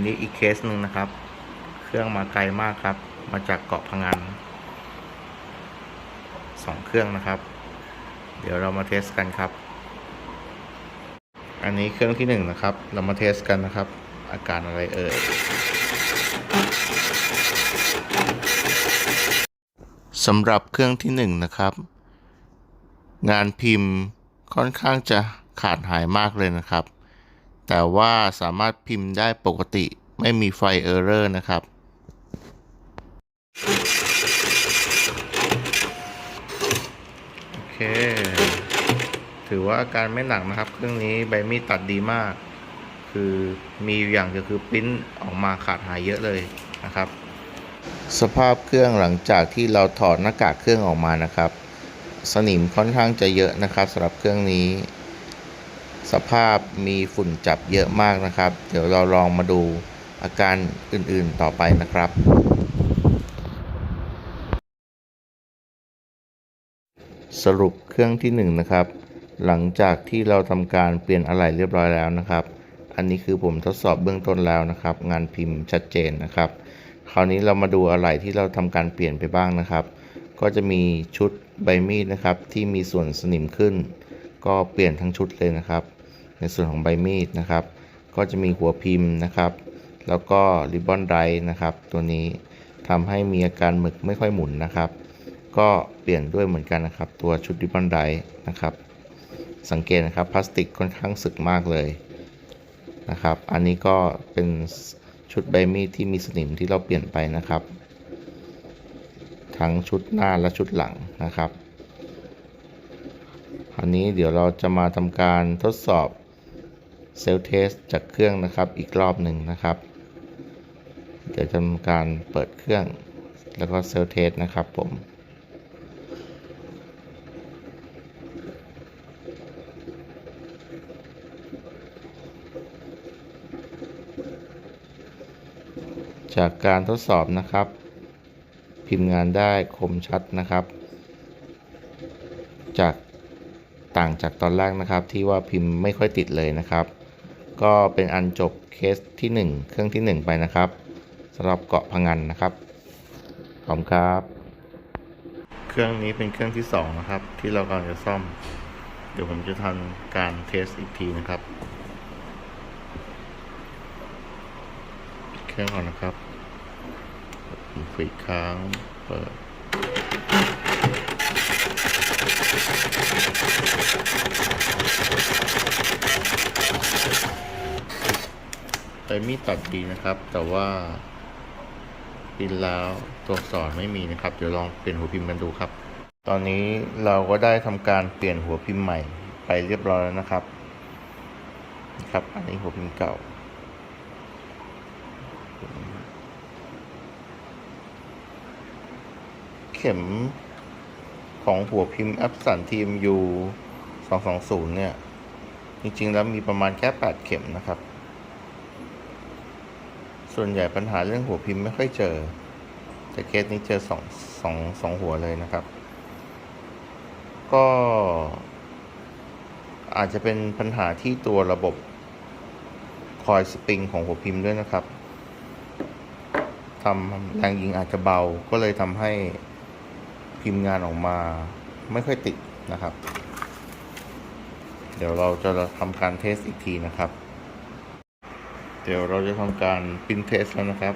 อันนี้อีกเคสหนึ่งนะครับ เครื่องมาไกลมากครับ มาจากเกาะพังงานสองเครื่องนะครับ เดี๋ยวเรามาเทสกันครับ อันนี้เครื่องที่หนึ่งนะครับ เรามาเทสกันนะครับ อาการอะไรเอ่ยสำหรับเครื่องที่หนึ่งนะครับ งานพิมพ์ค่อนข้างจะขาดหายมากเลยนะครับ แต่ว่าสามารถพิมพ์ได้ปกติไม่มีไฟเออร์เรอร์นะครับโอเค ถือว่าอาการไม่หนักนะครับ เครื่องนี้ใบมีดตัดดีมาก คือมีอย่างเดียวคือปิ้นออกมาขาดหายเยอะเลยนะครับ สภาพเครื่องหลังจากที่เราถอดหน้ากากเครื่องออกมานะครับ สนิมค่อนข้างจะเยอะนะครับสำหรับเครื่องนี้ สภาพมีฝุ่นจับเยอะมากนะครับ เดี๋ยวเราลองมาดูอาการอื่นๆต่อไปนะครับ สรุปเครื่องที่1นงนะครับ หลังจากที่เราทำการเปลี่ยนอะไหล่เรียบร้อยแล้วนะครับ อันนี้คือผมทดสอบเบื้องต้นแล้วนะครับ งานพิมพ์ชัดเจนนะครับ คราวนี้เรามาดูอะไหล่ที่เราทำการเปลี่ยนไปบ้างนะครับ ก็จะมีชุดใบมีดนะครับที่มีส่วนสนิมขึ้น ก็เปลี่ยนทั้งชุดเลยนะครับ ในส่วนของใบมีดนะครับ ก็จะมีหัวพิมพ์นะครับ แล้วก็ริบบอนไรนะครับ ตัวนี้ทำให้มีอาการหมึกไม่ค่อยหมุนนะครับ ก็เปลี่ยนด้วยเหมือนกันนะครับ ตัวชุดริบบอนไรนะครับ สังเกตนะครับพลาสติกค่อนข้างสึกมากเลยนะครับ อันนี้ก็เป็นชุดใบมีดที่มีสนิมที่เราเปลี่ยนไปนะครับ ทั้งชุดหน้าและชุดหลังนะครับ อันนี้เดี๋ยวเราจะมาทำการทดสอบเซลล์เทสจากเครื่องนะครับอีกรอบหนึ่งนะครับ เดี๋ยวทำการเปิดเครื่อง แล้วก็เซลล์เทสนะครับผมจากการทดสอบนะครับ พิมพ์งานได้คมชัดนะครับ จาก ต่างจากตอนแรกนะครับที่ว่าพิมพ์ไม่ค่อยติดเลยนะครับ ก็เป็นอันจบเคสที่ 1 เครื่องที่ 1 ไปนะครับสำหรับเกาะพังันนะครับขอบคุณครับ เครื่องนี้เป็นเครื่องที่ 2 นะครับ ที่เรากำลังจะซ่อม เดี๋ยวผมจะทำการเทสอีกทีนะครับเครื่องก่อนนะครับผมฝีค้างเปิด ไปมีดตัดดีนะครับ แต่ว่าพิมพ์แล้วตัวสอักษรไม่มีนะครับ เดี๋ยวลองเปลี่ยนหัวพิมพ์กันดูครับ ตอนนี้เราก็ได้ทำการเปลี่ยนหัวพิมพ์ใหม่ไปเรียบร้อยแล้วนะครับนะครับ อันนี้หัวพิมพ์เก่าเข็มของหัวพิมพ์แอปสันทีมยู 220 เนี่ย จริงๆ แล้วมีประมาณแค่ 8 เข็มนะครับ ส่วนใหญ่ปัญหาเรื่องหัวพิมพ์ไม่ค่อยเจอ แต่เคสนี้เจอสองสองหัวเลยนะครับ ก็อาจจะเป็นปัญหาที่ตัวระบบคอยสปริงของหัวพิมพ์ด้วยนะครับทำแรงยิงอาจจะเบาก็เลยทำให้พิมพ์งานออกมาไม่ค่อยติดนะครับ เดี๋ยวเราจะทำการเทสอีกทีนะครับ เดี๋ยวเราจะทำการพิมพ์เทสแล้วนะครับ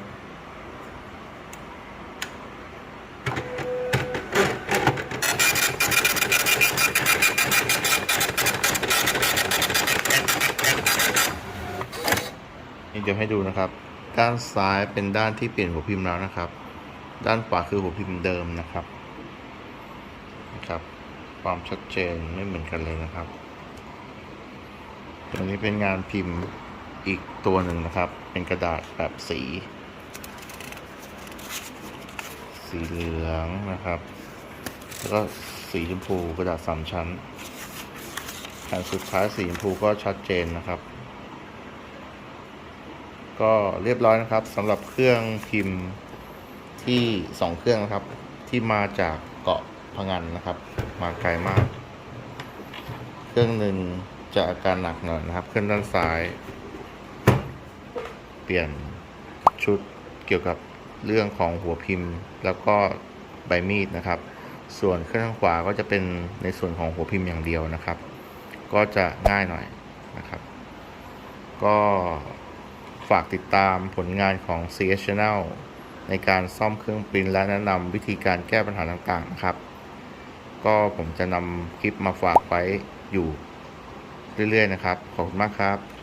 นี่เดี๋ยวให้ดูนะครับ ด้านซ้ายเป็นด้านที่เปลี่ยนหัวพิมพ์แล้วนะครับ ด้านขวาคือหัวพิมพ์เดิมนะครับ นะครับ ความชัดเจนไม่เหมือนกันเลยนะครับ ตัวนี้เป็นงานพิมพ์อีกตัวหนึ่งนะครับ เป็นกระดาษแบบสี สีเหลืองนะครับ แล้วก็สีชมพูกระดาษสามชั้นแผ่นสุดท้ายสีชมพูก็ชัดเจนนะครับ ก็เรียบร้อยนะครับสำหรับเครื่องพิมพ์ที่สองเครื่องนะครับ ที่มาจากเกาะพะงันนะครับ มาไกลมาก เครื่องหนึ่ง จะอาการหนักหน่อยนะครับเครื่องด้านซ้าย เปลี่ยนชุดเกี่ยวกับเรื่องของหัวพิมพ์ แล้วก็ใบมีดนะครับ ส่วนเครื่องทางขวาก็จะเป็นในส่วนของหัวพิมพ์อย่างเดียวนะครับ ก็จะง่ายหน่อยนะครับ ก็ฝากติดตามผลงานของ CS Channel ในการซ่อมเครื่องปริ้นและแนะนำวิธีการแก้ปัญหาต่างๆนะครับ ก็ผมจะนำคลิปมาฝากไว้อยู่ เรื่อยๆนะครับ ขอบคุณมากครับ